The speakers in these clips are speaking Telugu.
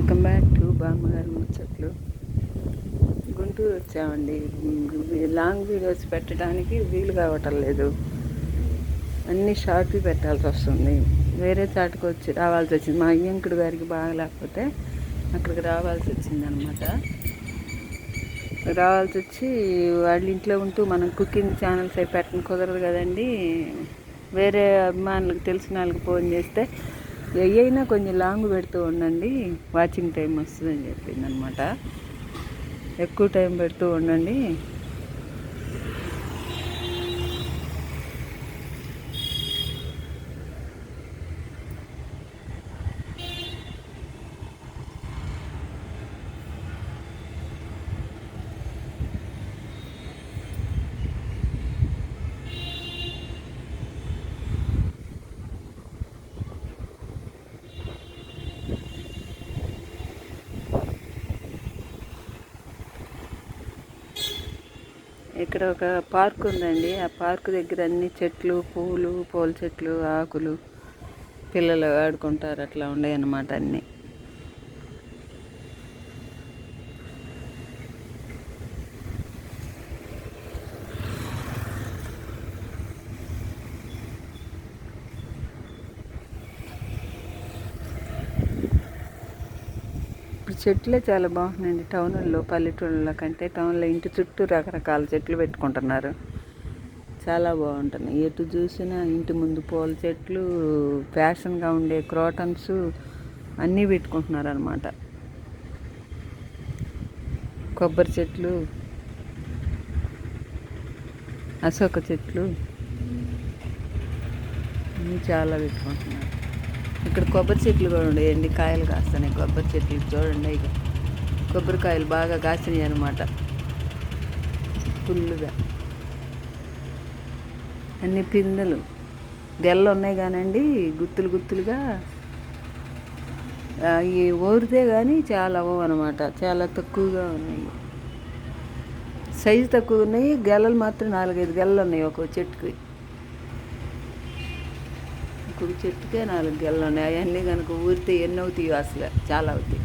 వెల్కమ్ బ్యాక్ టు బామ్మగారు ముచ్చట్లు. గుంటూరు వచ్చామండి. లాంగ్ వీడియోస్ పెట్టడానికి వీలు కావటం లేదు. అన్ని షార్ట్లు పెట్టాల్సి వస్తుంది. వేరే చాటుకు వచ్చి రావాల్సి వచ్చింది. మా అయ్యంకుడు గారికి బాగా లేకపోతే అక్కడికి రావాల్సి వచ్చింది అనమాట రావాల్సి వచ్చి వాళ్ళ ఇంట్లో ఉంటూ మనం కుకింగ్ ఛానల్స్ అవి పెట్టడం కుదరదు కదండి. వేరే అభిమానులకు తెలిసిన వాళ్ళకి ఫోన్ చేస్తే అయినా కొంచెం లాంగ్ పెడుతూ ఉండండి. వాచింగ్ టైం వస్తుందని చెప్పింది అనమాట ఎక్కువ టైం పెడుతూ ఉండండి. ఇక్కడ ఒక పార్క్ ఉందండి. ఆ పార్క్ దగ్గర అన్ని చెట్లు పువ్వులు పూల చెట్లు ఆకులు పిల్లలు ఆడుకుంటారు. అట్లా ఉన్నాయి అన్నమాట అన్నీ. చెట్లే చాలా బాగున్నాయండి. టౌన్లో పల్లెటూళ్ళలో కంటే టౌన్లో ఇంటి చుట్టూ రకరకాల చెట్లు పెట్టుకుంటున్నారు. చాలా బాగుంటుంది. ఎటు చూసినా ఇంటి ముందు పూల చెట్లు ఫ్యాషన్గా ఉండే క్రోటన్స్ అన్నీ పెట్టుకుంటున్నారు అనమాట కొబ్బరి చెట్లు అశోక చెట్లు అన్నీ చాలా పెట్టుకుంటున్నారు. ఇక్కడ కొబ్బరి చెట్లు కూడా ఉండేయండి. కాయలు కాస్తున్నాయి. కొబ్బరి చెట్లు చూడండి ఇక. కొబ్బరికాయలు బాగా కాసినాయి అనమాట ఫుల్లుగా. అన్ని పిందెలు. గెల్ల ఉన్నాయి కానండి. గుత్తులు గుత్తులుగా ఈ ఓరితే కానీ చాలా అవ్వవు అనమాట చాలా తక్కువగా ఉన్నాయి. సైజు తక్కువ ఉన్నాయి. గెలలు మాత్రం నాలుగైదు గెలలు ఉన్నాయి ఒక చెట్టుకి. ఒక్కొక్క చెట్టుకే నాలుగు గెలలు ఉన్నాయి. అవన్నీ కనుక ఊరితే ఎన్ని అవుతాయో అసలు చాలా అవుతాయి.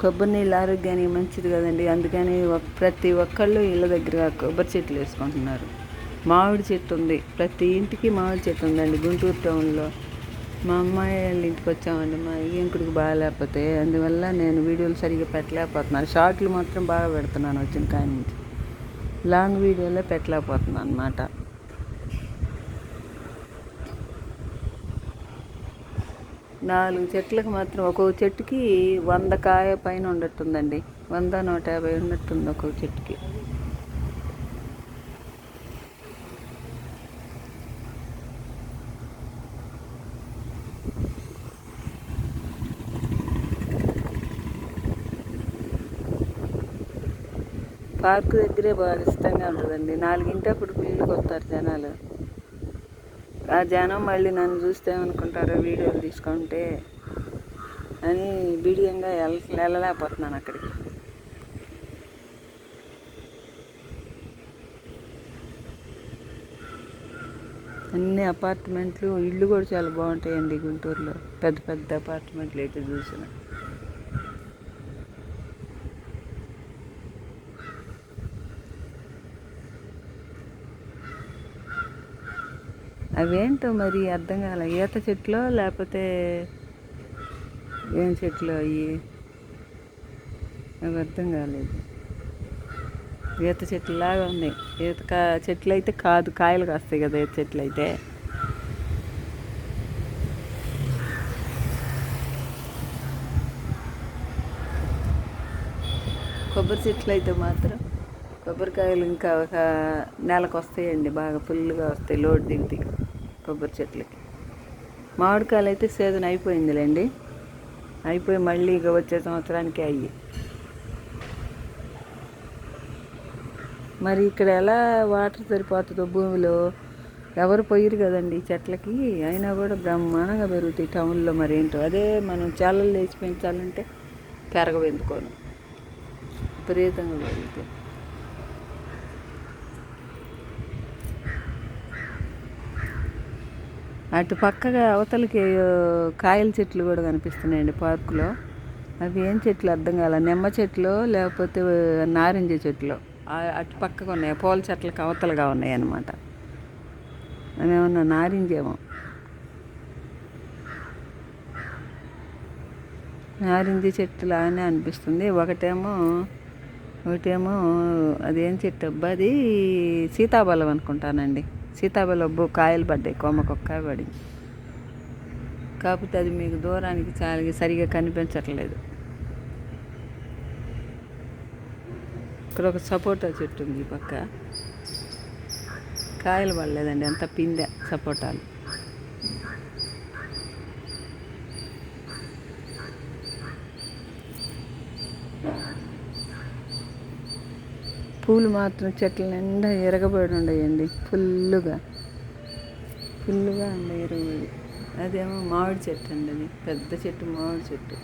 కొబ్బరి నీళ్ళు ఆరోగ్యానికి మంచిది కదండి. అందుకని ప్రతి ఒక్కళ్ళు ఇళ్ళ దగ్గర కొబ్బరి చెట్లు వేసుకుంటున్నారు. మామిడి చెట్టు ఉంది. ప్రతి ఇంటికి మామిడి చెట్టు ఉందండి. గుంటూరు టౌన్లో. మా అమ్మాయి వాళ్ళ ఇంటికి వచ్చామండి. మా ఇంకుడికి బాగాలేకపోతే అందువల్ల నేను వీడియోలు సరిగ్గా పెట్టలేకపోతున్నాను. షార్ట్లు మాత్రం బాగా పెడుతున్నాను వచ్చిన కాడి నుంచి. లాంగ్ వీడియోలే పెట్టలేకపోతున్నాను అనమాట నాలుగు చెట్లకు మాత్రం ఒక్కొక్క చెట్టుకి వంద కాయ పైన ఉండట్టుందండి. వంద నూట యాభై ఉన్నట్టుంది ఒక్కొక్క చెట్టుకి. పార్క్ దగ్గరే బాగా ఇష్టంగా ఉంటుందండి. నాలుగింటప్పుడు పిల్లలకి వస్తారు జనాలు. ఆ జనం మళ్ళీ నన్ను చూస్తే అనుకుంటారు వీడియోలు తీసుకుంటే అని బిడియంగా వెళ్ళలేకపోతున్నాను అక్కడికి. అన్ని అపార్ట్మెంట్లు ఇళ్ళు కూడా చాలా బాగుంటాయండి గుంటూరులో. పెద్ద పెద్ద అపార్ట్మెంట్లు అయితే చూసినా. అవేంటో మరి అర్థం కాలే ఈత చెట్లు లేకపోతే ఏం చెట్లు అవి అవి అర్థం కాలేదు. ఈత చెట్లు లాగా ఉన్నాయి. ఈత కా చెట్లు అయితే కాదు కాయలు కాస్తాయి కదా ఈత చెట్లు అయితే కొబ్బరి చెట్లు అయితే మాత్రం కొబ్బరికాయలు ఇంకా ఒక నెలకు వస్తాయండి బాగా ఫుల్గా వస్తాయి లోడ్ దిగుతాయి. కొబ్బరి చెట్లకి. మామిడికాయలు అయితే సీజన్ అయిపోయిందిలేండి. అయిపోయి మళ్ళీ ఇక వచ్చే సంవత్సరానికి అయ్యి. మరి ఇక్కడ ఎలా వాటర్ సరిపోతుందో భూమిలో? ఎవరు పోయిరు కదండి చెట్లకి? అయినా కూడా బ్రహ్మాండంగా పెరుగుతాయి టౌన్లో మరి ఏంటో అదే మనం చాలలు లేచి పెంచాలంటే పెరగవెందుకోను విపరీతంగా పెరుగుతాయి. అటు పక్కగా అవతలకి కాయల చెట్లు కూడా కనిపిస్తున్నాయండి పార్కులో. అవి ఏం చెట్లు అర్థం కాల? నిమ్మ చెట్లు లేకపోతే నారింజ చెట్లు. అటు పక్కగా ఉన్నాయి. పూల చెట్లకు అవతలుగా ఉన్నాయి అన్నమాట అవి నారింజేమో నారింజ చెట్టు లాగానే అనిపిస్తుంది. ఒకటేమో ఒకటేమో అదేం చెట్టు అబ్బా అది సీతాఫలం అనుకుంటానండి. సీతాఫలం కాయలు పడ్డాయి కొమ్మకొక్క పడి కాకపోతే అది మీకు దూరానికి చాలా సరిగా కనిపించట్లేదు. ఇక్కడ ఒక సపోటా చెట్టు ఉంది ఈ పక్క. కాయలు పడలేదండి అంత పిందె సపోటాలు. పూలు మాత్రం చెట్ల నిండా ఎరగబడి ఉండయండి ఫుల్లుగా. ఫుల్లుగా ఉండే ఎరగబడి. అదేమో మామిడి చెట్టు అండి అది పెద్ద చెట్టు మామిడి చెట్టు.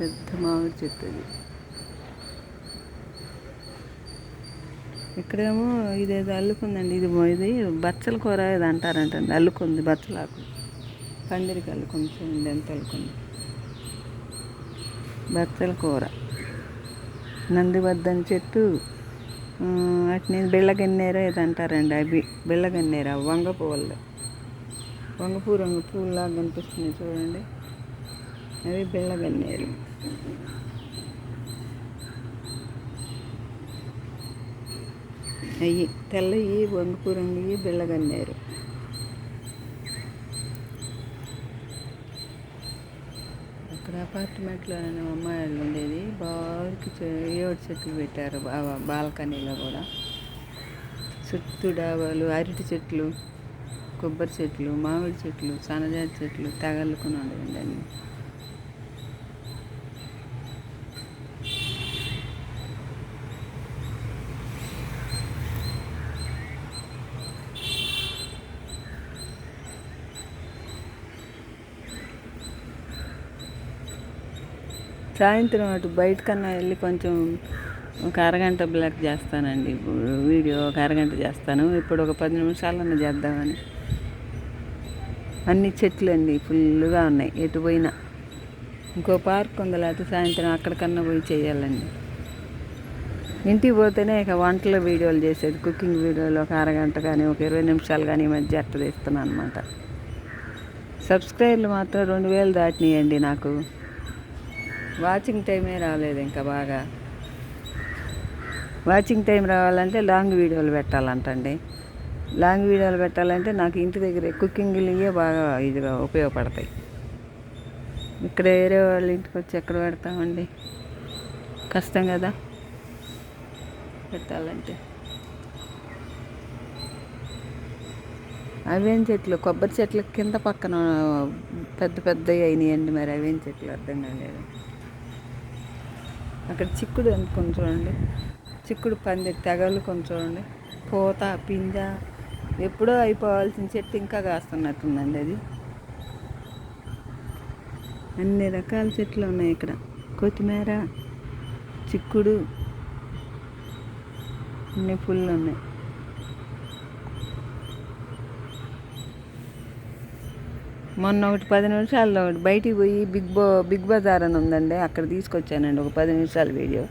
పెద్ద మామిడి చెట్టు అది. ఇక్కడేమో ఇదేదో అల్లుకుందండి ఇది ఇది బచ్చల కూర ఇది అంటారంటండి అల్లుకుంది బచ్చలాకు. పందిరికి అల్లుకుంది చూడండి ఎంత అల్లుకుంది. బచ్చల కూర. నందివర్ధన్ చెట్టు ఆ, వాటిని బెల్లగన్నేరో ఇది అంటారండి అవి. బెల్లగన్నేర వంగ పువ్వులు. వంగ పువ్వు రంగు పువ్వులాగా కనిపిస్తున్నాయి చూడండి. అవి బిళ్ళగన్నేరు అయ్యి తెల్లయి వంగపూ రంగు బెల్లగన్నేరు. అక్కడ అపార్ట్మెంట్లో నేను అమ్మాయి వాళ్ళు ఉండేది బాగా ఏడు చెట్లు పెట్టారు బాగా బాల్కనీలో కూడా. చుట్టూ డాబాలు అరటి చెట్లు కొబ్బరి చెట్లు మామిడి చెట్లు సన్నజాతి చెట్లు తగలుకుని ఉండేదండి అన్నీ సాయంత్రం అటు బయటకన్నా వెళ్ళి కొంచెం ఒక అరగంట బ్లాక్ చేస్తానండి. వీడియో ఒక అరగంట చేస్తాను. ఇప్పుడు ఒక పది నిమిషాలన్నా చేద్దామని. అన్ని చెట్లు అండి ఫుల్గా ఉన్నాయి. ఎటు పోయినా. ఇంకో పార్క్ ఉంది లేకపోతే సాయంత్రం అక్కడికన్నా పోయి చేయాలండి. ఇంటికి పోతేనే ఇక వంటల వీడియోలు చేసేది. కుకింగ్ వీడియోలు ఒక అరగంట కానీ ఒక ఇరవై నిమిషాలు కానీ ఈ మధ్య అట్ట తీస్తున్నాను అనమాట సబ్స్క్రైబర్లు మాత్రం రెండు వేలు దాటినాయండి నాకు. వాచింగ్ టైమే రాలేదు ఇంకా బాగా. వాచింగ్ టైం రావాలంటే లాంగ్ వీడియోలు పెట్టాలంటండి. లాంగ్ వీడియోలు పెట్టాలంటే నాకు ఇంటి దగ్గర కుకింగ్లు ఇవే బాగా ఇదిగా ఉపయోగపడతాయి. ఇక్కడ వేరే వాళ్ళ ఇంటికి వచ్చి ఎక్కడ పెడతామండి? కష్టం కదా. పెట్టాలంటే. అవేం చెట్లు? కొబ్బరి చెట్ల కింద పక్కన పెద్ద పెద్దవి అయినాయండి మరి అవేం చెట్లు? అర్థం కాలేదు. అక్కడ చిక్కుడు అనుకుని చూడండి. చిక్కుడు పంది తెగలు చూడండి. పూత పింజ ఎప్పుడో అయిపోవాల్సిన చెట్టు ఇంకా కాస్తున్నట్టుందండి అది. అన్ని రకాల చెట్లు ఉన్నాయి ఇక్కడ. కొత్తిమీర చిక్కుడు అన్ని ఫుల్ ఉన్నాయి. మొన్న ఒకటి పది నిమిషాల్లో ఒకటి బయటికి పోయి బిగ్ బో బిగ్ బజార్ అని ఉందండి. అక్కడ తీసుకొచ్చానండి ఒక పది నిమిషాల వీడియో.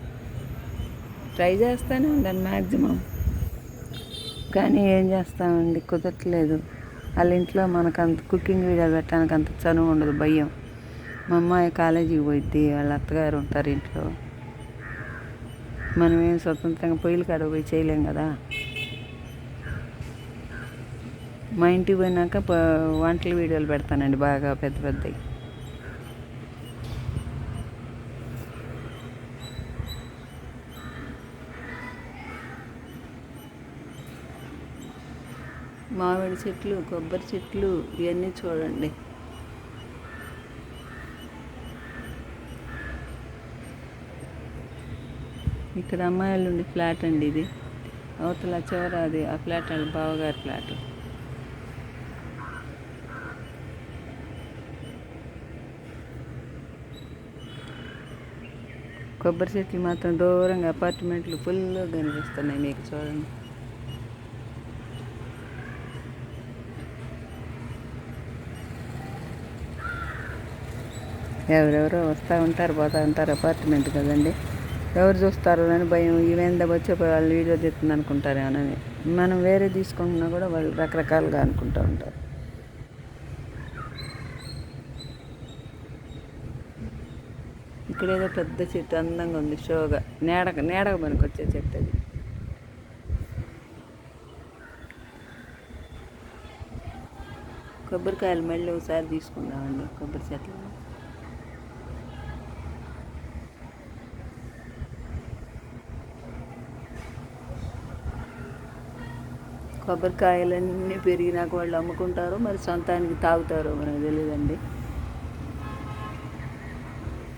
ట్రై చేస్తానే ఉండండి మ్యాక్సిమం కానీ ఏం చేస్తామండి? కుదరట్లేదు. వాళ్ళ ఇంట్లో మనకు అంత కుకింగ్ వీడియో పెట్టడానికి అంత చనువు ఉండదు భయం. మా అమ్మాయి కాలేజీకి పోయిద్ది వాళ్ళ అత్తగారు ఉంటారు ఇంట్లో. మనమేం స్వతంత్రంగా పొయ్యిల కాడ పోయి చేయలేం కదా? మా ఇంటికి పోయినాక వంటల వీడియోలు పెడతానండి బాగా పెద్ద పెద్దవి మామిడి చెట్లు కొబ్బరి చెట్లు ఇవన్నీ చూడండి. ఇక్కడ అమ్మాయిలు ఉండే ఫ్లాట్ అండి ఇది. అవతల చివర అది ఆ ఫ్లాట్ వాళ్ళ బావగారి ఫ్లాట్. కొబ్బరి చెట్లు మాత్రం దూరంగా అపార్ట్మెంట్లు ఫుల్గా కనిపిస్తున్నాయి మీకు చూడండి. ఎవరెవరో వస్తూ ఉంటారు పోతూ ఉంటారు అపార్ట్మెంట్ కదండి. ఎవరు చూస్తారు అని భయం ఈవెంద వచ్చే వాళ్ళు వీడియో తీస్తుంది అనుకుంటారేమోనని మనం వేరే తీసుకుంటున్నా కూడా వాళ్ళు రకరకాలుగా అనుకుంటూ ఉంటారు. ఇక్కడ ఏదో పెద్ద చెట్టు అందంగా ఉంది షోగా నేడ నేడక మనకు వచ్చే చెట్టు అది. కొబ్బరికాయలు మళ్ళీ ఒకసారి తీసుకుందామండి కొబ్బరి చెట్లు. కొబ్బరికాయలన్నీ పెరిగినాక వాళ్ళు అమ్ముకుంటారో మరి సొంతానికి తాగుతారో మనకు తెలియదండి.